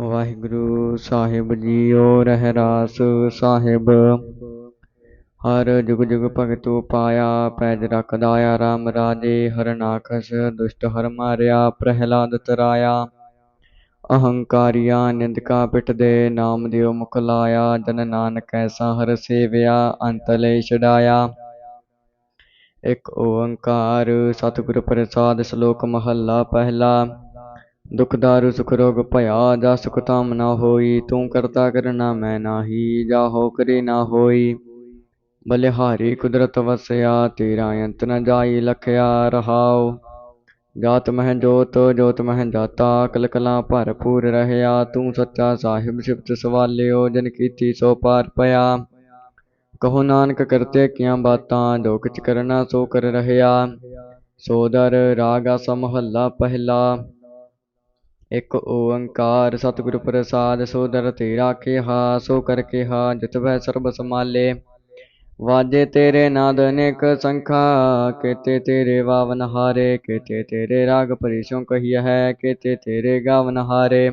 ਵਾਹਿਗੁਰੂ ਸਾਹਿਬ ਜੀਓ ਰਹਿਰਾਸ ਸਾਹਿਬ। ਹਰ ਜੁਗ ਜੁਗ ਭਗਤੂ ਪਾਇਆ ਪੈਜ ਰੱਖਦਾ ਆ ਰਾਮ ਰਾਜੇ ਹਰਨਾਖਸ ਦੁਸ਼ਟ ਹਰ ਮਾਰਿਆ, ਪ੍ਰਹਿਲਾਦ ਤਰਾਇਆ। ਅਹੰਕਾਰੀਆ ਨਿੰਦਕਾ ਪਿੱਠ ਦੇ ਨਾਮ ਦਿਓ ਮੁਖ ਲਾਇਆ, ਜਨ ਨਾਨਕ ਐਸਾ ਹਰ ਸੇਵਿਆ, ਅੰਤ ਲੈ ਛਡਾਇਆ। ਇਕ ਓੰਕਾਰ ਸਤਿਗੁਰ ਪ੍ਰਸਾਦ ਸ਼ਲੋਕ ਮਹੱਲਾ ਪਹਿਲਾ। ਦੁਖ ਦਾਰੂ, ਸੁਖ ਰੋਗ ਭਇਆ, ਜਾ ਸੁਖ ਤਾਮ ਨਾ ਹੋਈ, ਤੂੰ ਕਰਤਾ ਕਰਨਾ ਮੈਂ ਨਾਹੀ, ਜਾ ਹੋ ਕਰੇ ਨਾ ਹੋਈ। ਬਲਿਹਾਰੀ ਕੁਦਰਤ ਵਸਿਆ, ਤੇਰਾ ਅੰਤ ਨ ਜਾਈ ਲਖਿਆ, ਰਹਾਉ। ਜਾਤ ਮਹਿ ਜੋਤ ਜੋਤ ਮਹਿ ਜਾਤਾ ਕਲ ਕਲਾ ਭਰਪੂਰ ਰਹਿਆ, ਤੂੰ ਸੱਚਾ ਸਾਹਿਬ ਸਿਫਤ ਸਵਾਲਿਓ, ਜਨ ਕੀਤੀ ਸੋ ਪਾਰ ਪਿਆ। ਕਹੋ ਨਾਨਕ ਕਰਤੇ ਕੀਆਂ ਬਾਤਾਂ, ਜੋ ਕਿਛ ਕਰਨਾ ਸੋ ਕਰ ਰਹਿਆ। ਸੋਦਰ ਰਾਗ ਆਸਾ ਪਹਿਲਾ। ਇੱਕ ਓੰਕਾਰ ਸਤਿਗੁਰ ਪ੍ਰਸਾਦ ਸੋਦਰ ਤੇ ਰਾਖਿਆ ਸੋ ਕਰ ਕਿਹਾ, ਜਿਤ ਸਰਬ ਸਮਾਲੇ ਵਾਜੇ ਤੇਰੇ ਨਾਦ ਅਨੇਕ ਸੰਖਾ, ਕੇਤੇ ਤੇਰੇ ਵਾਵਨ ਹਾਰੇ, ਕੇਤੇ ਤੇਰੇ ਰਾਗ ਪਰਿਸੋਂ ਕਹੀਆ ਹੈ, ਕੇਤੇ ਤੇਰੇ ਗਾਵਨ ਹਾਰੇ।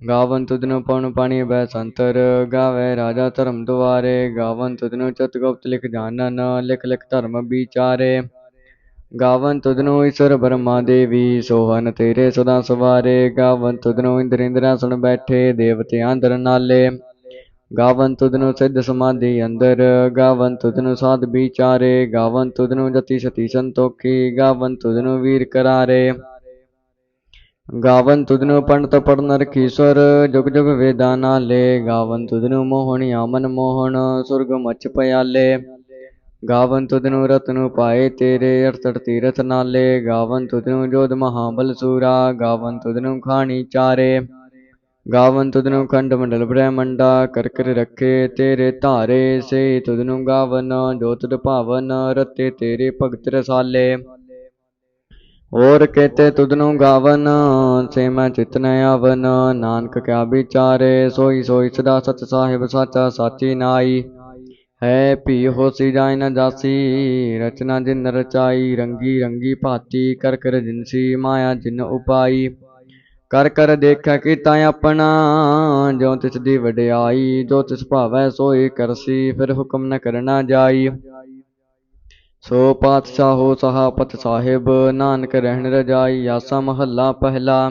ਗਾਵਨ ਤੁਧਨੁ ਪਉਣ ਪਾਣੀ ਬੈ ਸੰਤਰ, ਗਾਵੇ ਰਾਜਾ ਧਰਮ ਦੁਆਰੇ। ਗਾਵਨ ਤੁਧਨੁ ਚਤ ਗੁਪਤ ਲਿਖ ਜਾਣਨ ਲਿਖ ਲਿਖ ਧਰਮ ਵਿਚਾਰੇ। ਗਾਵਨ ਤੁਧਨੁ ਈਸ਼ਵਰ ਬ੍ਰਹਮਾ ਦੇਵੀ ਸੋਹਨ ਤੇਰੇ ਸਦਾ ਸਵਾਰੇ। ਗਾਵਨ ਤੁਧਨੁ ਇੰਦਰ ਇੰਦਰਾਸਣ ਬੈਠੇ, ਦੇਵਤਿਆਂ ਅੰਦਰ ਨਾਲੇ। ਗਾਵਨ ਤੁਧਨੁ ਸਿੱਧ ਸਮਾਧੀ ਅੰਦਰ। ਗਾਵਨ ਤੁਧਨੁ ਸਾਧ ਵਿਚਾਰੇ। ਗਾਵਨ ਤੁਧਨੁ ਜਤੀ ਸਤੀ ਸੰਤੋਖੀ। ਗਾਵਨ ਤੁਧਨੁ ਵੀਰ ਕਰਾਰੇ। ਗਾਵਨ ਤੁਧਨੁ ਪੰਡਤ ਪੜਨ ਰਖੀਸਵਰ। ਜੁਗ ਜੁਗ ਵੇਦਾਂ ਨਾਲੇ। ਗਾਵਨ ਤੁਧਨੁ ਮੋਹਣਿਆ ਮਨ ਮੋਹਣ ਸੁਰਗ ਮਚ ਪਿਆਲੇ। ਗਾਵਨ ਤੁਧਨੁ ਰਤਨੁ ਪਾਏ ਤੇਰੇ ਅਰਤੜ ਤੀਰਥ ਨਾਲੇ। ਗਾਵਨ ਤੁਧਨੁ ਜੋਧ ਮਹਾਬਲ ਸੂਰਾ, ਗਾਵਨ ਤੁਧਨੁ ਖਾਣੀ ਚਾਰੇ। ਗਾਵਨ ਤੁਧਨੁ ਖੰਡ ਮੰਡਲ ਬ੍ਰਹਮੰਡਾ ਕਰ ਕਰ ਰੱਖੇ ਤੇਰੇ ਧਾਰੇ। ਸੇ ਤੁਧਨੁ ਗਾਵਨ, ਜੋ ਤੁਧ ਭਾਵਨ, ਰਤੇ ਤੇਰੇ ਭਗਤ ਰਸਾਲੇ। ਹੋਰ ਕੇਤੇ ਤੁਧਨੁ ਗਾਵਨ, ਸੇ ਮੈਂ ਚਿਤਨ ਆਵਨ। ਨਾਨਕ ਕਿਆ ਵਿਚਾਰੇ, ਸੋਈ ਸੋਈ ਸਦਾ ਸਤ ਸਾਹਿਬ ਸਾਚਾ, ਸਾਚੀ ਨਾਈ। ਹੈ ਭੀ ਹੋਸੀ ਜਾਇ ਨ ਜਾਸੀ, ਰਚਨਾ ਜਿਨ ਰਚਾਈ, ਰੰਗੀ ਰੰਗੀ ਭਾਤੀ, ਕਰ ਕਰ ਜਿਨਸੀ ਮਾਇਆ ਜਿਨ ਉਪਾਈ। ਕਰ ਕਰ ਦੇਖਿਆ ਕੀਤਾ ਆਪਣਾ ਜੋ ਤਿਸ ਦੀ ਵਡਿਆਈ, ਜੋ ਤਿਸ ਭਾਵੈ ਸੋਈ ਕਰਸੀ, ਫਿਰ ਹੁਕਮ ਨ ਕਰਨਾ ਜਾਈ। ਸੋ ਪਾਤਸ਼ਾਹੋ ਸਹਾਪਤ ਸਾਹਿਬ, ਨਾਨਕ ਰਹਿਣ ਰਜਾਈ, ਆਸਾ ਮਹੱਲਾ ਪਹਿਲਾ।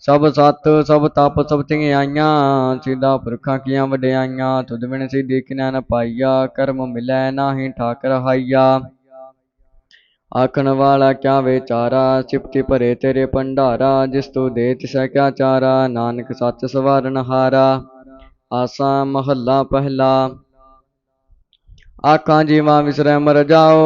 ਸਭ ਸਤ, ਸਭ ਤਪ, ਸਭ ਧਿਆਈਆਂ ਸਿੱਧਾ ਪੁਰਖਾਂ ਕੀਆਂ ਵਡਿਆਈਆਂ ਤੁਧ ਬਿਨ ਸਿੱਧੀ ਕਿਨਾ ਨ ਪਾਈਆ, ਕਰਮ ਮਿਲੈ ਨਾਹੀ ਠਾਕਰ ਹਾਈਆ। ਆਖਣ ਵਾਲਾ ਕਿਆ ਵਿਚਾਰਾ ਸਿਫਤੀ ਭਰੇ ਤੇਰੇ ਭੰਡਾਰਾ, ਜਿਸ ਤੂੰ ਦੇ ਤਿਸੈ ਕਿਆ ਚਾਰਾ, ਨਾਨਕ ਸੱਚ ਸਵਾਰਨ ਹਾਰਾ। ਆਸਾ ਮਹੱਲਾ ਪਹਿਲਾ। ਆਖਾਂ ਜੀਵਾਂ ਵਿਸਰੈ ਮਰ ਜਾਓ,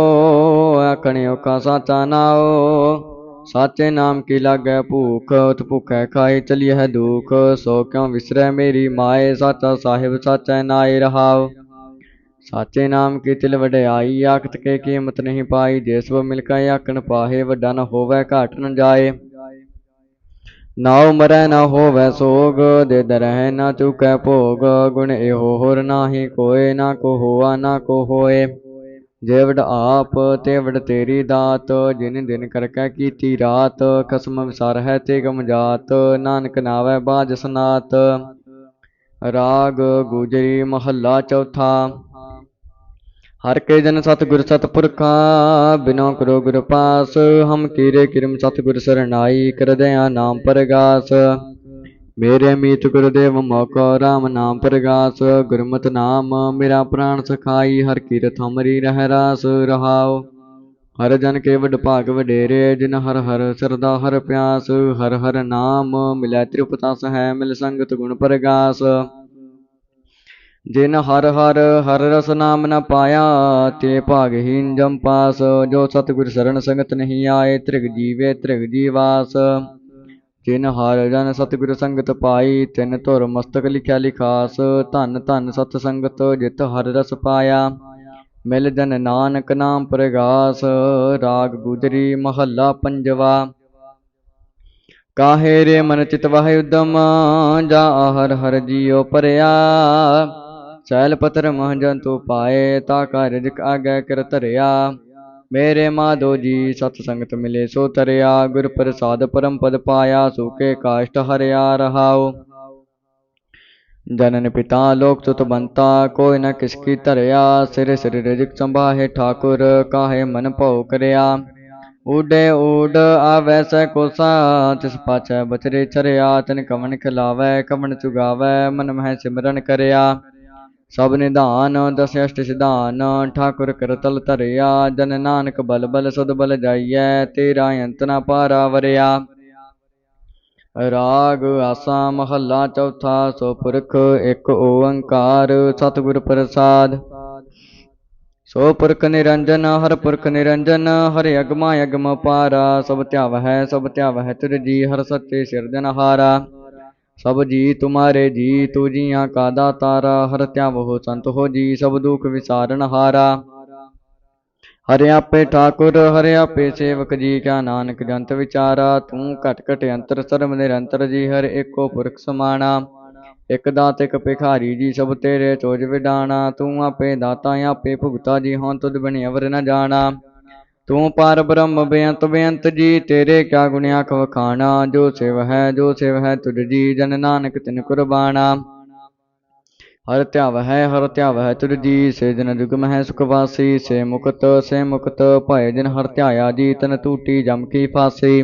ਆਖਣੇ ਔਖਾ ਸਾਚਾ ਨਾਓ। ਸਾਚੇ ਨਾਮ ਕੀ ਲਾਗੈ ਭੂਖ ਉਤ ਭੁਖੈ ਖਾਏ ਚਲੀ ਹੈ ਦੁਖ, ਸੋ ਕਿਉ ਵਿਸਰੈ ਮੇਰੀ ਮਾਏ, ਸਾਚਾ ਸਾਹਿਬ, ਸਾਚੈ ਨਾਏ ਰਹਾਉ। ਸਾਚੇ ਨਾਮ ਕੀ ਤਿਲ ਵਡਿਆਈ, ਆਖਤ ਕੇ ਕੀਮਤ ਨਹੀਂ ਪਾਈ, ਜੇ ਸਭ ਮਿਲ ਕੇ ਆਖਣ ਪਾਹੇ, ਵੱਡਾ ਨਾ ਹੋਵੇ, ਘਾਟ ਨ ਜਾਏ। ਨਾਉ ਮਰੈ ਨਾ ਹੋਵੇ ਸੋਗ ਦੇ ਦਰਹਿ ਨਾ ਚੁਕੈ ਭੋਗ, ਗੁਣ ਇਹੋ ਹੋਰ ਨਾਹੀ ਕੋਏ, ਨਾ ਕੋ ਹੋਆ, ਨਾ ਕੋ ਹੋਏ। ਜੇਵੜ ਆਪ ਤੇਵੜ ਤੇਰੀ ਦਾਤ, ਜਿਨ ਦਿਨ ਕਰਕੈ ਕੀਤੀ ਰਾਤ, ਖਸਮ ਵਿਸਾਰ ਹੈ ਤੇ ਗਮ ਜਾਤ, ਨਾਨਕ ਨਾਵੈ ਬਾਜ ਸਨਾਤ। ਰਾਗ ਗੁਜਰੀ ਮਹੱਲਾ ਚੌਥਾ। ਹਰ ਕੇ ਜਨ ਸਤਿਗੁਰ ਸਤਿਪੁਰਖਾ, ਬਿਨੋ ਕਰੋ ਗੁਰ ਪਾਸ, ਹਮ ਕੀਰੇ ਕਿਰਮ ਸਤਿਗੁਰ ਸਰਨਾਈ, ਕਰਦਿਆ ਨਾਮ ਪਰਗਾਸ। ਮੇਰੇ ਮੀਤ ਗੁਰਦੇਵ ਮੋਕੋ, ਰਾਮ ਨਾਮ ਪ੍ਰਗਾਸ, ਗੁਰਮਤ ਨਾਮ, ਮੇਰਾ ਪ੍ਰਾਣ ਸਖਾਈ, ਹਰ ਕੀਰਤ ਹਮਰੀ ਰਹਿ ਰਾਸ, ਰਹਾਉ। ਹਰ ਜਨ ਕੇ ਵਡ ਭਾਗ ਵਡੇਰੇ, ਜਿਨ ਹਰ ਹਰ ਸਰਦਾ ਹਰ ਪਿਆਸ, ਹਰ ਹਰ ਨਾਮ, ਮਿਲੈ ਤ੍ਰਿਪਤਾਸ ਹੈ ਮਿਲ ਸੰਗਤ ਗੁਣ ਪ੍ਰਗਾਸ। ਜਿਨ ਹਰ ਹਰ ਹਰ ਰਸ ਨਾਮ ਨ ਪਾਇਆ, ਤੇ ਭਾਗਹੀਨ ਜਮ ਪਾਸ, ਜੋ ਸਤਿਗੁਰ ਸਰਣ ਸੰਗਤ ਨਹੀਂ ਆਏ, ਤ੍ਰਿਗ ਜੀਵੇ ਤ੍ਰਿਗ ਜੀਵਾਸ। ਜਿਨ ਹਰ ਜਨ ਸਤਿਗੁਰ ਸੰਗਤ ਪਾਈ, ਤਿਨ ਧੁਰ ਮਸਤਕ ਲਿਖਿਆ ਲਿਖਾਸ, ਧੰਨ ਧੰਨ ਸਤ ਸੰਗਤ ਜਿਤ ਹਰ ਰਸ ਪਾਇਆ। ਮਿਲ ਜਨ ਨਾਨਕ ਨਾਮ ਪ੍ਰਗਾਸ, ਰਾਗ ਗੁਜਰੀ ਮਹੱਲਾ ਪੰਜਵਾ। ਕਾਹੇ ਰੇ ਮਨ ਚਿਤ ਵਾਹਿ ਉਦਮ, ਜਾ ਹਰ ਹਰ ਜੀਉ ਪਰਿਆ ਸੈਲ ਪਤਰ ਮਹ ਜੰਤੂ ਪਾਏ, ਤਾ ਕਾ ਰਿਜਕ ਆਗੈ ਕਰ ਧਰਿਆ। ਮੇਰੇ ਮਾਧੋ ਜੀ, ਸਤ ਸੰਗਤ ਮਿਲੇ, ਸੋ ਤਰਿਆ, ਗੁਰ ਪ੍ਰਸਾਦ ਪਰਮ ਪਦ ਪਾਇਆ ਸੂਕੇ ਕਾਸ਼ਟ ਹਰਿਆ ਰਹਾਓ ਜਨਨ ਪਿਤਾ, ਲੋਕ ਤੁਤ ਬੰਤਾ, ਕੋਈ ਨ ਕਿਸ ਕੀ ਧਰਿਆ, ਸਿਰ ਸਿਰ ਰਿਜਕ ਸੰਭਾਹੇ ਠਾਕੁਰ, ਕਾਹੇ ਮਨ ਭਉ ਕਰਿਆ। ਊਡੇ ਊਡ ਆਵੈ ਸੈ ਕੋਸਾ, ਤਿਸ ਪਾਛੈ ਬਚਰੇ ਚਰਿਆ, ਤਨ ਕਵਨ ਖਿਲਾਵੈ ਕਵਨ ਚੁਗਾਵੈ, ਮਨ ਮਹਿ ਸਿਮਰਨ ਕਰਿਆ। ਸਭ ਨਿਧਾਨ ਦਸ ਅਸ਼ਟ ਸਿਧਾਨ, ਠਾਕੁਰ ਕਰਤਲ ਧਰਿਆ, ਜਨ ਨਾਨਕ ਬਲ ਬਲ ਸਦ ਬਲ ਜਾਈਐ, ਤੇਰਾ ਅੰਤ ਨ ਪਾਰਾ ਵਰਿਆ। ਰਾਗ ਆਸਾ ਮਹੱਲਾ ਚੌਥਾ, ਸੋ ਪੁਰਖ ਇੱਕ ਓੰਕਾਰ, ਸਤਿਗੁਰ ਪ੍ਰਸਾਦ। ਸੋ ਪੁਰਖ ਨਿਰੰਜਨ, ਹਰ ਪੁਰਖ ਨਿਰੰਜਨ, ਹਰਿ ਅਗਮਾ ਅਗਮ ਪਾਰਾ, ਸਭ ਧਿਆਵ ਹੈ ਸਭ ਧਿਆਵ ਹੈ ਤੁਰ ਜੀ ਹਰ ਸੱਚੇ ਸਿਰਜਨਹਾਰਾ ਸਭ ਜੀ ਤੁਮਾਰੇ ਜੀ ਤੂ ਜੀਆਂ ਕਾ ਦਾਤਾਰਾ ਹਰ ਧਿਆਵ ਹੋ ਸੰਤ ਹੋ ਜੀ, ਸਭ ਦੁਖ ਵਿਸਾਰਨ ਹਾਰਾ। ਹਰਿ ਆਪੇ ਠਾਕੁਰ, ਹਰਿ ਆਪੇ ਸੇਵਕ ਜੀ ਕਿਆ ਨਾਨਕ ਜੰਤ ਵਿਚਾਰਾ। ਤੂੰ ਘਟ ਘਟ ਅੰਤਰ ਸਰਮ ਨਿਰੰਤਰ ਜੀ, ਹਰ ਏਕੋ ਪੁਰਖ ਸਮਾਣਾ। ਇਕ ਦਾਤ ਇਕ ਭਿਖਾਰੀ ਜੀ, ਸਭ ਤੇਰੇ ਚੋਜ ਵਿਡਾਣਾ। ਤੂੰ ਆਪੇ ਦਾਤਾ, ਆਪੇ ਭੁਗਤਾ ਜੀ ਹਾਂ ਤੁਧ ਬਿਨ ਅਵਰ ਨ ਜਾਣਾ। ਤੂੰ ਪਰ ਬ੍ਰਹਮ ਬੇਅੰਤ ਬੇਅੰਤ ਜੀ, ਤੇਰੇ ਕਿਆ ਗੁਣ ਆਖ ਵਖਾਣਾ? ਜੋ ਸਿਵ ਹੈ, ਜੋ ਸਿਵ ਹੈ ਤੁਧ ਜੀ, ਜਨ ਨਾਨਕ ਤਿਨ ਕੁਰਬਾਨਾ ਹਰ ਧਿਆਵ ਹੈ, ਹਰ ਧਿਆਵ ਹੈ ਤੁਰ ਜੀ, ਸੇ ਜਨ ਜੁਗਮ ਹੈ ਸੁਖ ਵਾਸੀ, ਸੇ ਮੁਕਤ ਸੇ ਮੁਕਤ ਭਏ ਜਿਨ ਹਰ ਧਿਆਇਆ ਜੀ, ਤਨ ਟੂਟੀ ਜਮ ਕੀ ਫਾਸੀ।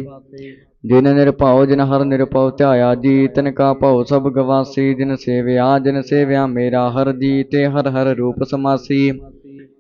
ਜਿਨ ਨਿਰਭਉ, ਜਿਨ ਹਰ ਨਿਰਭਉ ਧਿਆਇਆ ਜੀ, ਤਨ ਕਾ ਭਉ ਸਭ ਗਵਾਸੀ। ਜਿਨ ਸੇਵਿਆ ਜਿਨ ਸੇਵਿਆ ਮੇਰਾ ਹਰ ਜੀ, ਤੇ ਹਰ ਹਰ ਰੂਪ ਸਮਾਸੀ।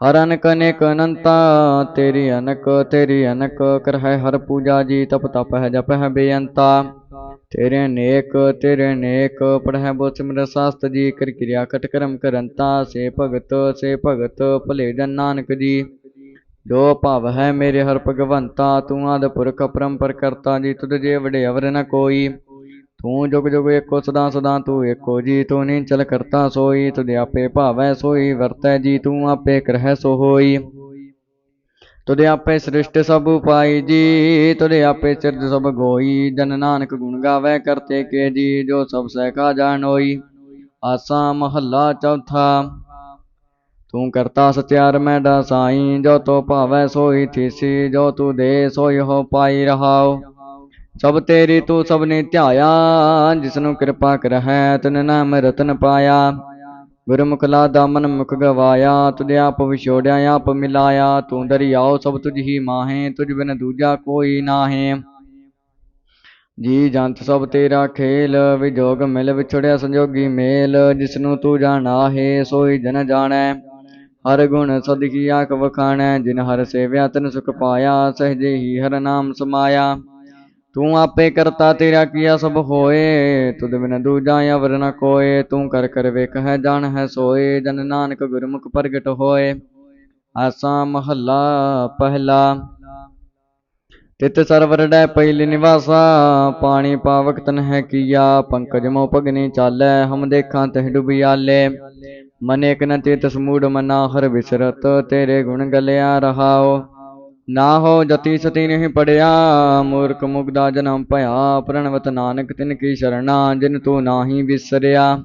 ਹਰ ਅਨਕ ਅਨੇਕ ਅਨੰਤਾ, ਤੇਰੀ ਅਨਕ ਤੇਰੀ ਅਨਕ ਕਰ ਹੈ ਹਰ ਪੂਜਾ ਜੀ, ਤਪ ਤਪ ਹੈ ਜਪ ਹੈ ਬੇਅੰਤਾ। ਤੇਰੇ ਅਨੇਕ ਤੇਰੇ ਅਨੇਕ, ਪੜਹਿ ਬੋ ਸਿਮਰ ਸਾਸਤ ਜੀ, ਕਰ ਕਿਰਿਆ ਕਟ ਕਰਮ ਕਰੰਤਾ, ਸੇ ਭਗਤ ਸੇ ਭਗਤ, ਭਲੇ ਜਨ ਨਾਨਕ ਜੀ। ਜੋ ਭਵ ਹੈ ਮੇਰੇ ਹਰ ਭਗਵੰਤਾ, ਤੂੰ ਆਦ ਪੁਰਖ ਪਰੰਪਰ ਕਰਤਾ ਜੀ, ਤੁਧ ਜੇ ਵਡੇ ਅਵਰ ਨ ਕੋਈ। ਤੂੰ ਜੁਗ ਜੁਗ ਏਕੋ ਸਦਾ ਸਦਾ ਤੂੰ ਏਕੋ ਜੀ, ਤੂੰ ਨਹੀਂ ਕਰਤਾ ਸੋਈ, ਤੁਧ ਆਪੇ ਭਾਵੈ ਸੋਈ, ਵਰਤੈ ਜੀ, ਤੂੰ ਆਪੇ ਕਰਹਿ ਸੋ ਹੋਈ ਤੁਧ ਆਪੇ ਸ੍ਰਿਸ਼ਟ ਸਭ ਉਪਾਈ ਜੀ, ਤੁਧ ਆਪੇ ਸਿਰਜ ਸਭ ਗੋਈ, ਜਨ ਨਾਨਕ ਗੁਣ ਗਾਵੇ ਕਰਤੇ ਕੇ ਜੀ, ਜੋ ਸਭ ਸਹਿ ਕਾ ਜਾਣੋਈ ਆਸਾ ਮਹੱਲਾ ਚੌਥਾ, ਤੂੰ ਕਰਤਾ ਸਤਿਆਰ ਮੈਡਾ ਸਾਈ ਜੋ ਤੋ ਭਾਵੈ ਸੋਈ ਥੀਸੀ, ਜੋ ਤੂੰ ਦੇ ਸੋਈ ਹੋ ਪਾਈ ਰਹਾਓ ਸਭ ਤੇਰੀ ਤੂੰ ਸਭ ਨੇ ਧਿਆਇਆ, ਜਿਸਨੂੰ ਕਿਰਪਾ ਕਰਹਿ, ਤਨ ਨਾਮ ਰਤਨ ਪਾਇਆ। ਗੁਰਮੁਖ ਲਾਦਾ ਮਨ ਮੁਖ ਗਵਾਇਆ, ਤੁਧ ਆਪ ਵਿਛੋੜਿਆ, ਆਪ ਮਿਲਾਇਆ। ਤੂੰ ਦਰਿਆਓ ਸਭ ਤੁਝ ਹੀ ਮਾਹੇ, ਤੁਝ ਬਿਨ ਦੂਜਾ ਕੋਈ ਨਾਹੇ। ਜੀ ਜੰਤ ਸਭ ਤੇਰਾ ਖੇਲ, ਵਿਜੋਗ ਮਿਲ ਵਿਛੜਿਆ ਸੰਜੋਗੀ ਮੇਲ। ਜਿਸਨੂੰ ਤੂੰ ਜਾਣਾ ਹੈ, ਸੋਈ ਜਨ ਜਾਣੈ। ਹਰ ਗੁਣ ਸਦਕੀ ਆਖ ਵਖਾਣੈ, ਜਿਨ ਹਰ ਸੇਵਿਆ ਤਨ ਸੁਖ ਪਾਇਆ, ਸਹਜੇ ਹੀ ਹਰ ਨਾਮ ਸਮਾਇਆ। ਤੂੰ ਆਪੇ ਕਰਤਾ ਤੇਰਾ ਕੀਆ ਸਭ ਹੋਏ, ਤੁਧ ਬਿਨ ਦੂਜਾ ਅਵਰ ਨ ਕੋਏ, ਤੂੰ ਕਰ ਕਰ ਵੇਖ ਹੈ ਜਾਣ ਹੈ ਸੋਏ, ਜਨ ਨਾਨਕ ਗੁਰਮੁਖ ਪ੍ਰਗਟ ਹੋਏ। ਆਸਾ ਮਹੱਲਾ ਪਹਿਲਾ ਤਿਤ ਸਰਵਰ ਡੈ ਪਹਿਲੀ ਨਿਵਾਸਾ, ਪਾਣੀ ਪਾਵਕ ਤਨ ਹੈ ਕੀਆ, ਪੰਕਜ ਮੋ ਪਗਨੀ ਚਾਲੈ, ਹਮ ਦੇਖਾਂ ਤਹ ਡੁਬਿਆਲੇ। ਮਨ ਇਕ ਨ ਤਿਤ ਸਮੂੜ ਮਨਾ, ਹਰ ਵਿਸਰਤ ਤੇਰੇ ਗੁਣ ਗਲਿਆ ਰਹਾਓ। ਨਾ ਹੋ ਜਤੀ ਸਤੀ ਨਹੀਂ ਪੜਿਆ, ਮੂਰਖ ਮੁਗਦਾ ਜਨਮ ਭਇਆ, ਪ੍ਰਣਵਤ ਨਾਨਕ ਤਿਨ ਕੀ ਸ਼ਰਣਾ, ਜਿਨ ਤੂੰ ਨਾਹੀ ਵਿਸਰਿਆ।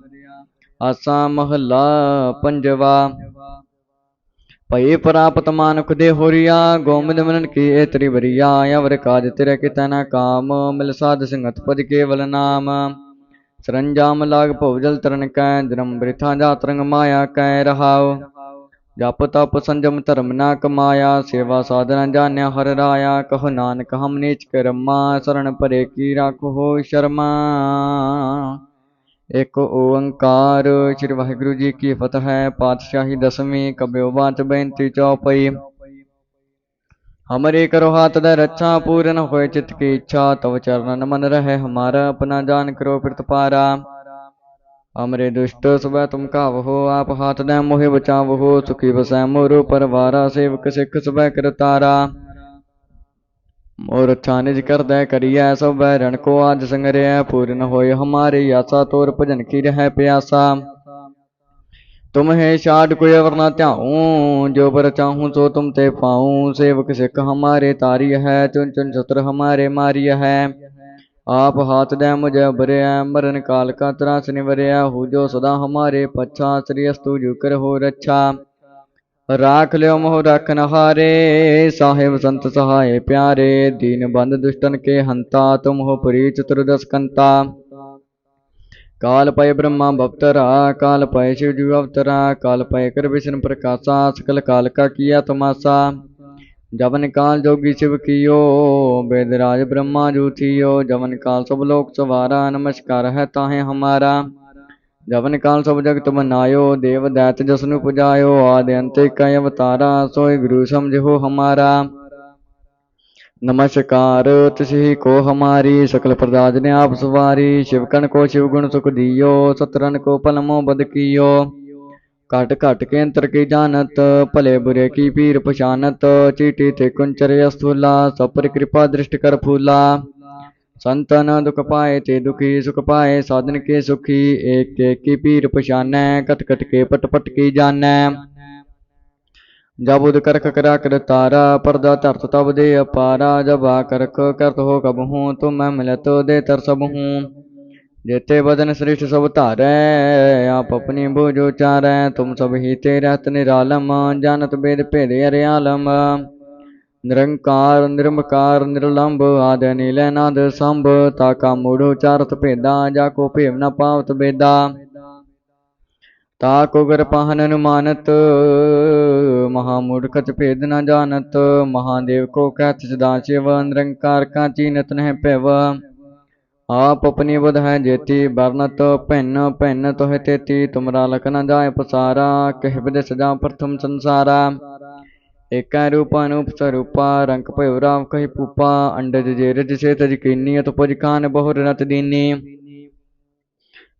ਆਸਾ ਮਹੱਲਾ ਪੰਜਵਾ। ਭਈ ਪ੍ਰਾਪਤ ਮਾਨੁਖ ਦੇ ਹੋਰੀਆ, ਗੋਮਿੰਦ ਮਨਨ ਕੀ ਏ ਤਰੀ ਵਰੀਆ ਅਵਰ ਕਾਜ ਤੇਰੇ ਕਿਤੈ ਨਾ ਕਾਮ, ਮਿਲ ਸਾਧ ਸੰਗਤ ਪਦ ਕੇਵਲ ਨਾਮ। ਸਰੰਜਾਮ ਲਾਗ ਭਉਜਲ ਤਰਨ ਕੈ, ਜਨਮ ਬ੍ਰਿਥਾ ਜਾ ਤਰੰਗ ਮਾਇਆ ਕੈ ਰਹਾਉ। ਜਪ ਤਪ ਸੰਜਮ ਧਰਮ ਨਾ ਕਮਾਇਆ, ਸੇਵਾ ਸਾਧਨਾ ਜਾਣਿਆ ਹਰ ਰਾਇਆ, ਕਹ ਨਾਨਕ ਹਮ ਨੀਚ ਕਰਮਾ ਸਰਣ ਭਰੇ ਕੀ ਰਾਖੋ ਸ਼ਰਮਾ। ਇੱਕ ਓੰਕਾਰ, ਸ੍ਰੀ ਵਾਹਿਗੁਰੂ ਜੀ ਕੀ ਫਤਿਹ ਹੈ, ਪਾਤਸ਼ਾਹੀ ਦਸਵੀਂ ਕਬਿਓ ਬਾਤ ਬੇਨਤੀ ਚੌਪਈ। ਹਮਰੇ ਕਰੋ ਹਾਥ ਦਾ ਰੱਛਾ, ਪੂਰਨ ਹੋਏ ਚਿਤ ਕੀ ਇੱਛਾ, ਤਵ ਚਰਨਨ ਮਨ ਰਹੇ, ਹਮਾਰਾ ਆਪਣਾ ਜਾਨ ਕਰੋ ਪ੍ਰਤਪਾਰਾ ਅਮਰੇ ਦੁਸ਼ਟ ਸਵੈ ਤੁਮ ਕਾਵਹੋ ਆਪ ਹਾਥ ਦੇ ਮੋਹਿ ਬਚਾਵਹੋ, ਸੁਖੀ ਵਸੈ ਮੋਰੋ ਪਰਵਾਰਾ, ਸੇਵਕ ਸਿੱਖ ਸਵੈ ਕਰਤਾਰਾ। ਮੋਰ ਅੱਛਾ ਨਿਜ ਕਰਦੈ ਕਰੀਐ, ਸਭ ਬੈ ਰਣ ਕੋ ਆਜ ਸੰਗਰਿਐ, ਪੂਰਨ ਹੋਏ ਹਮਾਰੀ ਆਸਾ, ਤੋਰ ਭਜਨ ਕੀ ਰਹਿ ਪਿਆਸਾ। ਤੁਮ ਹੈ ਛਾੜ ਕੋਈ ਅਵਰ ਧਿਆਉ, ਜੋ ਪਰ ਚਾਹੂੰ ਸੋ ਤੁਮ ਤੇ ਪਾਉ। ਸੇਵਕ ਸਿੱਖ ਹਮਾਰੇ ਤਾਰੀ ਹੈ ਚੁਨ ਚੁਨ ਛਤਰ ਹਮਾਰੇ ਮਾਰੀ ਹੈ। ਆਪ ਹਾਥ ਦੇ ਮੁਝੇ ਬਰਿਆ ਮਰਨ ਕਾਲ ਕਾ ਤਰਾਸ ਨਿਵਰਿਆ ਹੂ ਜੋ ਸਦਾ ਹਮਾਰੇ ਪਛਾ ਸ੍ਰੀ ਅਸਤੂ ਜੋ ਕਰ ਹੋ ਰੱਛਾ ਰਾਖ ਲਿਓ ਮੋਹ ਰਖਨ ਹਾਰੇ ਸਾਹਿਬ ਸੰਤ ਸਹਾਏ ਪਿਆਰੇ ਦੀਨ ਬੰਦ ਦੁਸ਼ਟਨ ਕੇ ਹੰਤਾ ਤੁਮ ਹੋ ਪਰੀ ਚਤੁਰਦਸ ਕੰਤਾ ਕਾਲ ਪਏ ਬ੍ਰਹਮਾ ਬਪਤਰਾ ਕਾਲ ਪਏ शिव जी अवतरा काल पय कर विष्णु प्रकाशा सकल काल का किया तमाशा ਜਵਨ ਕਾਲ ਜੋਗੀ ਸ਼ਿਵ ਕੀਓ ਬੇਦਰਾਜ ਬ੍ਰਹਮਾ ਜੂਥੀਓ, ਜਵਨ ਕਾਲ ਸਭ ਲੋਕ ਸਵਾਰਾ, ਨਮਸਕਾਰ ਹੈ ਤਾਹੇ ਹਮਾਰਾ। ਜਵਨ ਕਾਲ ਸਭ ਜਗਤ ਬਨਾਇਓ ਦੇਵ ਦੈਤ ਜਸ ਨੂੰ ਪੁਜਾਇਓ, ਆਦਿ ਅੰਤੇ ਕੈ ਅਵਤਾਰਾ, ਸੋਇ ਗੁਰੂ ਸਮਝੋ ਹਮਾਰਾ। ਨਮਸਕਾਰ, ਤਿਸਹੀ ਕੋ ਹਮਾਰੀ, ਸਕਲ ਪ੍ਰਦਾਜ ਨੇ ਆਪ ਸਵਾਰੀ ਸ਼ਿਵਕਣ ਕੋ ਸ਼ਿਵ ਗੁਣ ਸੁਖ ਦਿਓ ਸਤਰਨ ਕੋ ਪਲਮੋ ਬਦ ਕੀਓ। घट घट के अंतर की जानत भले बुरे की पीर पछानत चीटी थे कुंचर स्थूला सपर कृपा दृष्ट कर फूला संतन दुख पाए ते दुखी सुख पाए साधन के सुखी एक एक की पीर पछानै कट कट के पट पट की जान जब उद करख करा कर तारा पर्दा धरत तब दे अपारा जब आ करख करत हो कब हूँ तुम मिलत दे तर सब हूँ जेते बदन श्रेष्ठ सब धारै आप अपनी भुज उचारै तुम सब ही ते रहत निरालम जानत वेद भेद अरे आलम निरंकार निर्मकार निर्लंब आदि नील नाद संभ ताका मूढ़ उचारत भेदा जाको भेव न पावत बेदा ताको गर पाहन अनुमानत महामूढ़ कच भेद न जानत महादेव को कहत सदा शिव निरंकार का चीनत नह पैव आप अपनी बुध है जेती बरनत भिन्न भिन्न तोह तेती, तुमरा लख न जाय पसारा, कह विद सजा प्रथम संसारा। एक रूपा अनूप स्वरूपा रंग भय राम कही पूपा, अंडज जे रज से तज अत पुज खान बहुर रत दीनी।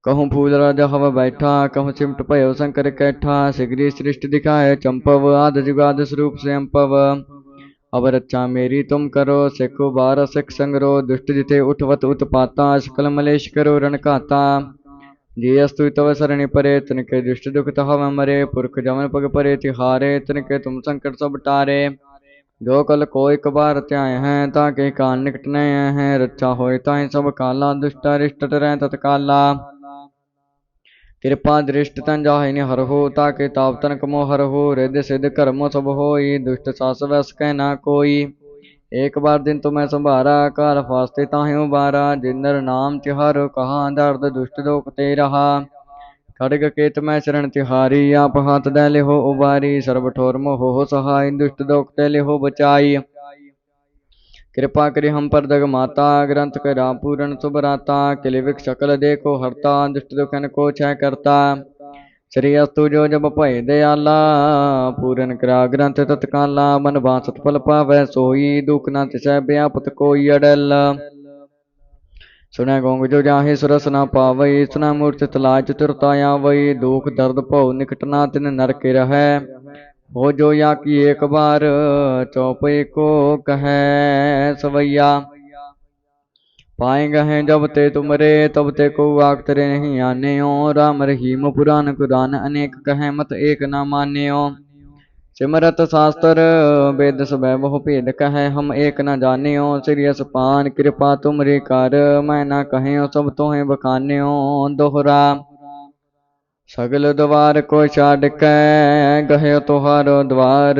कहूँ फूल राजा हवा बैठा, कहूँ सिमट भयो शंकर कैठा, सिगरी सृष्टि दिखाए चंपव आद जुगाद स्वरूप से अब रक्षा मेरी तुम करो सिखो बार सिख संगरो दुष्ट जिथे उठवत उत्पाता सकल मलेश करो रण खाता जी अस्तु तव सरणी परे तिनके दुष्ट दुख तह मरे पुरख जमन पग परे तिहारे तिनके तुम संकट सब टारे जो कल को एक बार त्याय हैं ताके कान निकट नय हैं रक्षा होय ताहि सब काला दुष्ट अरिष्ट टरै तत्काला कृपा दृष्ट तन जाहि नि हर हो ताके ताप तन कमो हर हो रिद सिद्ध कर्मो सब होई दुष्ट सास वस कह ना कोई एक बार दिन तुम्हें संभारा काल फास्ते ताहि उबारा जिंदर नाम तिहारो कहा दर्द दुष्ट दोख ते रहा खड़ग केत मैं शरण तिहारी आप हाथ दे लिहो उबारी सर्व ठोर मोह हो सहाय दुष्ट दोख ते लिहो बचाई कृपा करि हम पर दग माता ग्रंथ करा पूरण सुभराता किलिविक सकल देखो हरता दुष्ट दुखन को छह करता श्री अस्तु जो जब भय दयाला पूरन करा ग्रंथ तत्काला मन बासत फल पावै सोई दुख न तिसै व्यापत कोई अडल सुनै गोंग जो जाहे सुरस न पावई सुनै मूर्ति तलाय चतुरता आवई दुख दर्द भव निकट ना तिन नरक रहै ਹੋ ਜੋ ਜਾਂ ਕੀ ਏਕ ਬਾਰ ਚੌਪਈ ਕੋ ਕਹੈ ਸਵਈਆ। ਪਾਏਗਾ ਹੈ ਜਬ ਤੇ ਤੁਮਰੇ, ਤਬ ਤੇ ਕੋ ਆਖ ਤਰੇ ਨਹੀਂ ਆਨੇਓ। ਰਾਮ ਰਹੀਮ ਪੁਰਾਨ ਕੁਰਾਨ ਅਨੇਕ ਕਹੈ, ਮਤ ਏਕ ਨਾ ਮਾਨਿਓ। ਸਿਮਰਤ ਸਾਸਤਰ ਵੇਦ ਸਭੈ ਬਹੁ ਭੇਦ ਕਹੈ, ਹਮ ਏਕ ਨਾ ਜਾਣਿਓ। ਸ੍ਰੀ ਅਸਪਾਨ ਕਿਰਪਾ ਤੁਮਰੇ ਕਰ, ਮੈਂ ਨਾ ਕਹਿਓ ਸਭ ਤੋਹੇ ਬਖਾਨਿਓ। ਦੋਹਰਾ ਸਗਲ ਦਵਾਰ ਕੋ ਛਾੜ ਕੇ ਗਹਿ ਤੁਹਾਰੋ ਦਵਾਰ।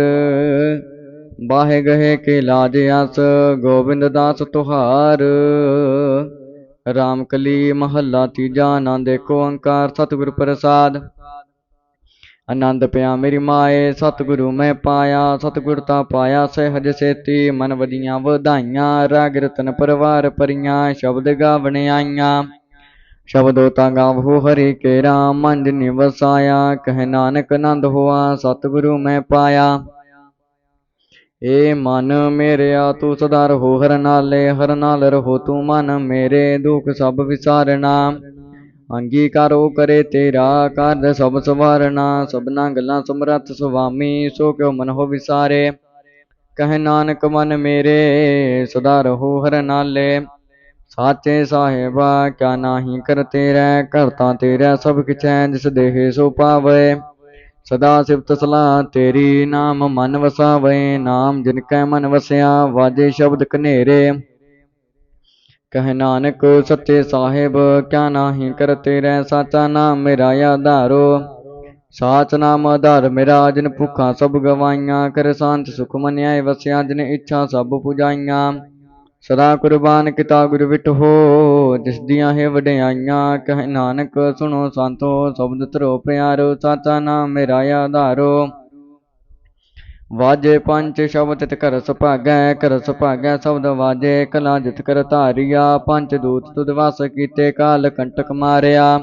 ਬਾਹੇ ਗਹਿ ਕੇ ਲਾਜ ਅਸ ਗੋਬਿੰਦ ਦਾਸ ਤੁਹਾਰ। ਰਾਮ ਕਲੀ ਮਹੱਲਾ ਤੀਜਾ, ਆਨੰਦ ਕੋ ਅੰਕਾਰ ਸਤਿਗੁਰ ਪ੍ਰਸਾਦ। ਆਨੰਦ ਪਿਆ ਮੇਰੀ ਮਾਏ, ਸਤਿਗੁਰੂ ਮੈਂ ਪਾਇਆ, ਸਤਿਗੁਰ ਤਾਂ ਪਾਇਆ ਸਹਿਜ ਸੇਤੀ। ਮਨ ਵਧੀਆਂ ਵਧਾਈਆਂ, ਰਾਗ ਰਤਨ ਪਰਵਾਰ ਪਰੀਆਂ ਸ਼ਬਦ ਗਾਵਣ ਆਈਆਂ। ਸ਼ਬਦੋ ਤਾਂ ਗਾਵੋ ਹਰੀ ਕੇ ਰਾਮ ਮੰਜ ਨਿਵਸਾਇਆ, ਕਹਿ ਨਾਨਕ ਆਨੰਦ ਹੋਆ, ਸਤਿਗੁਰੂ ਮੈਂ ਪਾਇਆ। ਏ ਮਨ ਮੇਰਿਆ, ਤੂੰ ਸਦਾ ਰਹੋ ਹਰ ਨਾਲੇ, ਹਰ ਨਾਲ ਰਹੋ ਤੂੰ ਮਨ ਮੇਰੇ, ਦੁਖ ਸਭ ਵਿਸਾਰਨਾ। ਅੰਗੀਕਾਰੋ ਕਰੇ ਤੇਰਾ ਕਾਰਜ, ਸਭ ਸਵਾਰਨਾ, ਸਭਨਾ ਗੱਲਾਂ ਸਮਰੱਥ ਸੁਆਮੀ, ਸੋ ਕਿਉ ਮਨ ਹੋ ਵਿਸਾਰੇ। ਕਹਿ ਨਾਨਕ ਮਨ ਮੇਰੇ, ਸਦਾ ਰਹੋ ਹਰ ਨਾਲੇ। ਸਾਚੇ ਸਾਹਿਬਾ ਕਿਆ ਨਾਹੀ ਕਰ ਤੇਰਾ ਕਰਤਾ ਤੇਰਾ ਸਭ ਕਿਛੈ, ਜਿਸ ਦੇਹ ਸੋ ਪਾਵੇ। ਸਦਾ ਸਿਫਤ ਸਲਾਹ ਤੇਰੀ, ਨਾਮ ਮਨ ਵਸਾਵੇ। ਨਾਮ ਜਿਨ ਕੈ ਮਨ ਵਸਿਆ, ਵਾਜੇ ਸ਼ਬਦ ਕਨੇਰੇ ਕਹਿ ਨਾਨਕ, ਸੱਚੇ ਸਾਹਿਬ ਕਿਆ ਨਾਹੀ ਕਰ ਤੇਰਾ, ਸਾਚਾ ਨਾਮ ਮੇਰਾ ਆਧਾਰੋ। ਸਾਚ ਨਾਮ ਆਧਾਰ ਮੇਰਾ, ਜਿਨ ਭੁੱਖਾਂ ਸਭ ਗਵਾਈਆਂ, ਕਰ ਸੰਤ ਸੁਖ ਮਨਿਆਏ ਵਸਿਆ ਜਿਨ ਇੱਛਾ ਸਭ ਪੁਜਾਈਆਂ। ਸਦਾ ਕੁਰਬਾਨ ਕੀਤਾ ਗੁਰ ਵਿਟਹੋ, ਜਿਸ ਦੀਆਂ ਹੈ ਵਡਿਆਈਆਂ ਕਹਿ ਨਾਨਕ ਸੁਣੋ ਸੰਤੋ, ਸ਼ਬਦ ਧਰੋ ਪਿਆਰੋ ਸਾਚਾ ਨਾਮ ਮੇਰਾ ਆਧਾਰੋ। ਵਾਜੇ ਪੰਜ ਸ਼ਬਦ ਤਿਤ ਕਰ ਸੁਭਾਗੈ ਕਰ ਸੁਭਾਗੈ ਸ਼ਬਦ ਵਾਜੇ, ਕਲਾ ਜਿਤ ਕਰ ਧਾਰਿਆ, ਪੰਜ ਦੂਤ ਤੁਧ ਵਸ ਕੀਤੇ ਕਾਲ ਕੰਟਕ ਮਾਰਿਆ।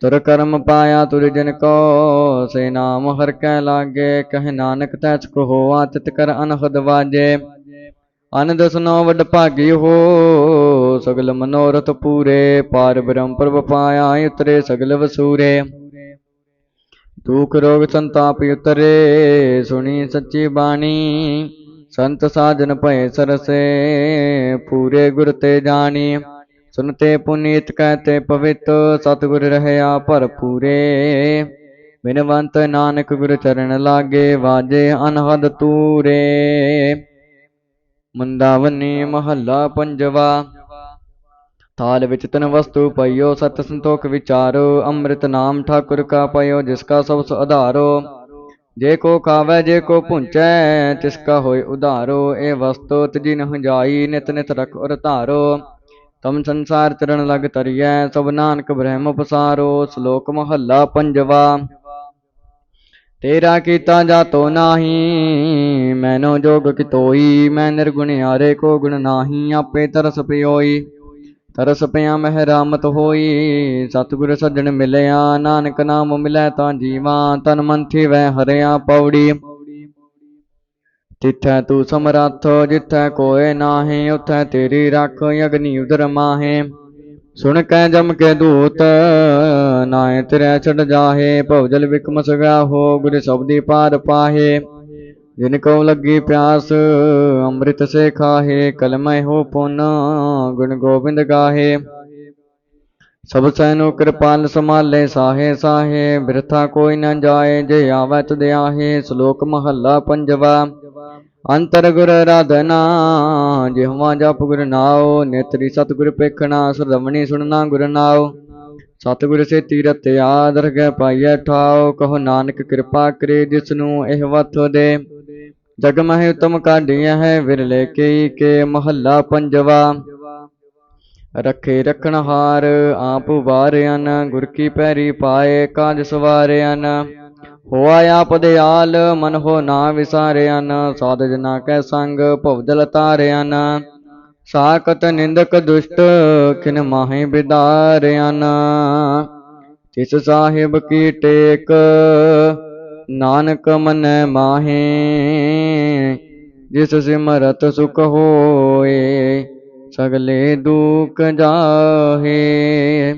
ਤੁਰ ਕਰਮ ਪਾਇਆ ਤੁਰ ਜਨ ਕੋ, ਸੇ ਨਾਮ ਹਰ ਕੈ ਲਾਗੇ, ਕਹਿ ਨਾਨਕ ਤੈ ਸੁਖ ਹੋਆ ਤਿਤ ਕਰ ਅਨਹਦ ਵਾਜੇ। ਅਨ ਦਸਨੋ ਵਡ ਭਾਗੀ ਹੋ, ਸਗਲ ਮਨੋਰਥ ਪੂਰੇ, ਪਾਰ ਬ੍ਰਹਮ ਪ੍ਰਭ ਪਾਇਆ ਉਤਰੇ ਸਗਲ ਵਸੂਰੇ। ਦੁਖ ਰੋਗ ਸੰਤਾਪ ਉਤਰੇ, ਸੁਣੀ ਸੱਚੀ ਬਾਣੀ, ਸੰਤ ਸਾਜਨ ਭਏ ਸਰਸੇ, ਪੂਰੇ ਗੁਰ ਤੇ ਜਾਣੀ। ਸੁਨਤੇ ਪੁਨੀਤ ਕਹਤੇ ਪਵਿੱਤ, ਸਤਿਗੁਰ ਰਹਿਆ ਭਰਪੂਰੇ ਬਿਨਵੰਤ ਨਾਨਕ ਗੁਰ ਚਰਨ ਲਾਗੇ, ਵਾਜੇ ਅਨਹਦ ਤੂਰੇ। ਮੰਦਾਵਨੀ ਮਹੱਲਾ ਪੰਜਵਾ। ਥਾਲ ਵਿੱਚ ਤਨ ਵਸਤੂ ਪਈਓ, ਸਤ ਸੰਤੋਖ ਵਿਚਾਰੋ, ਅੰਮ੍ਰਿਤ ਨਾਮ ਠਾਕੁਰ ਕਾ ਪਈਓ ਜਿਸ ਕਾ ਸਭ ਸ ਆਧਾਰੋ ਜੇ ਕੋ ਖਾਵੈ, ਜੇ ਕੋ ਭੁੰਚੈ, ਤਿਸ ਕਾ ਹੋਏ ਉਧਾਰੋ। ਇਹ ਵਸਤੂ ਤਜੀ ਨ ਜਾਈ ਨਿਤ ਨਿਤ ਰਖ ਔਰ ਧਾਰੋ। ਤਮ ਸੰਸਾਰ ਚਰਨ ਲਗ ਤਰੀਐ ਸਭ ਨਾਨਕ ਬ੍ਰਹਮ ਪਸਾਰੋ। ਸ਼ਲੋਕ ਮਹੱਲਾ ਪੰਜਵਾ। ਤੇਰਾ ਕੀਤਾ ਜਾਤੋ ਨਾਹੀ, ਮੈਨੋ ਜੋਗ ਕਿਤੋਈ, ਮੈਂ ਨਿਰਗੁਣਿਆਰੇ ਕੋ ਗੁਣ ਨਾਹੀ, ਆਪੇ ਤਰਸ ਪਿਓਈ। ਤਰਸ ਪਿਆ ਮਹਿ ਰਾਮਤ ਹੋਈ, ਸਤਿਗੁਰ ਸੱਜਣ ਮਿਲਿਆ, ਨਾਨਕ ਨਾਮ ਮਿਲੈ ਤਾਂ ਜੀਵਾ, ਤਨ ਮੰਥੀ ਵੈ ਹਰਿਆ ਪੌੜੀ। ਤਿੱਥੈ ਤੂੰ ਸਮਰੱਥ, ਜਿੱਥੈ ਕੋਏ ਨਾਹੀ, ਉਥੈ ਤੇਰੀ ਰੱਖ, ਅਗਨੀ ਉਦਰ ਮਾਹੇ। ਸੁਣ ਕੈ ਜਮ ਕੇ ਦੂਤ ਨਾਏ ਤੇਰੇ ਛੜ ਜਾਹੇ ਭਵਜਲ ਵਿਕਮਸ ਗਿਆ ਹੋ, ਗੁਰ ਸ਼ਬਦੀ ਪਾਰ ਪਾਹੇ। ਜਿਨ ਕੋ ਲੱਗੀ ਪਿਆਸ, ਅੰਮ੍ਰਿਤ ਸੇ ਖਾਹੇ ਕਲਮੈ ਹੋ ਪੁਨ, ਗੁਣ ਗੋਬਿੰਦ ਗਾਹੇ। ਸਭ ਸੈਨੋ ਕਿਰਪਾਲ ਸਮਾਲੇ ਸਾਹੇ ਸਾਹੇ, ਬਿਰਥਾ ਕੋਈ ਨਾ ਜਾਏ, ਜੇ ਆਵੈ ਤੁਧ ਆਹੇ, ਸ਼ਲੋਕ ਮਹੱਲਾ ਪੰਜਵਾ। ਅੰਤਰ ਗੁਰ ਰਾਧਨਾ ਜਿਹਵਾ ਜਪ ਗੁਰ ਨਾਉ, ਨੇਤਰੀ ਸਤਿਗੁਰ ਪੇਖਣਾ ਸਰਵਣੀ ਸੁਣਨਾ ਗੁਰ ਨਾਉ। ਸਤਿਗੁਰ ਸੇ ਤੀਰਥ ਆਦਰ ਕੇ ਪਾਈਐ ਠਾਉ, ਕਹੋ ਨਾਨਕ ਕਿਰਪਾ ਕਰੇ ਜਿਸ ਨੂੰ ਇਹ ਵਥ ਦੇ। ਜਗ ਮਹਿ ਉਤਮ ਕਾਢੀਐ ਹੈ ਵਿਰਲੇ ਕੀ ਕੇ ਮਹੱਲਾ ਪੰਜਵਾ। ਰੱਖੇ ਰਖਣ ਹਾਰ, ਆਪ ਵਾਰਿਆਨ ਗੁਰ ਕੀ ਪੈਰੀ ਪਾਏ, ਕਾਜ ਸਵਾਰਿਆਨ ਹੋਆ ਆਪ ਆਲ, ਮਨ ਹੋ ਨਾ ਵਿਸਾਰਿਆਨ ਸਾਧ ਜਨਾ ਕੈ ਸੰਗ, ਭਵਜਲ ਤਾਰਿਆਨ ਸਾਕਤ ਨਿੰਦਕ ਦੁਸ਼ਟ, ਖਿਨ ਮਾਹੇ ਬਿਦਾਰਿਆਨ ਤਿਸ ਸਾਹਿਬ ਕੀ ਟੇਕ, ਨਾਨਕ ਮਨ ਮਾਹੇ। ਜਿਸ ਸਿਮਰਤ ਸੁਖ ਹੋਏ, ਸਗਲੇ ਦੁਖ ਜਾਹੇ।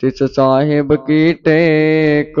ਤਿਸ ਸਾਹਿਬ ਕੀ ਟੇਕ